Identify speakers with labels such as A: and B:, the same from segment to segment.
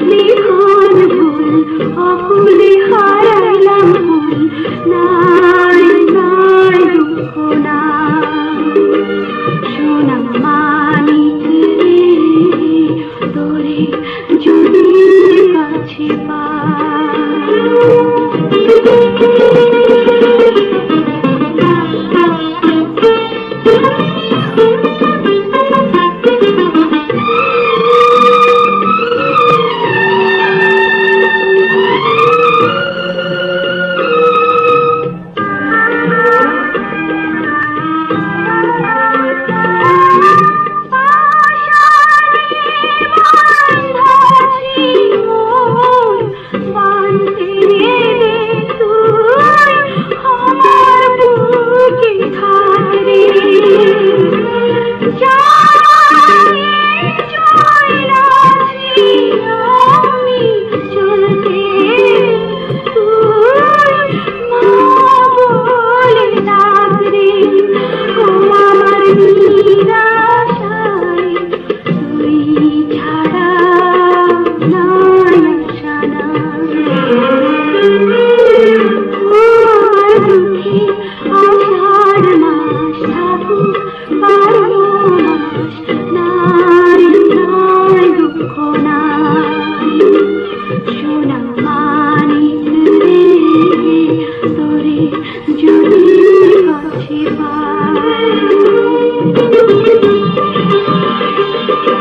A: ভাগ্যে ভুল অকুলে হারাইলাম ভুল। নাই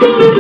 A: ও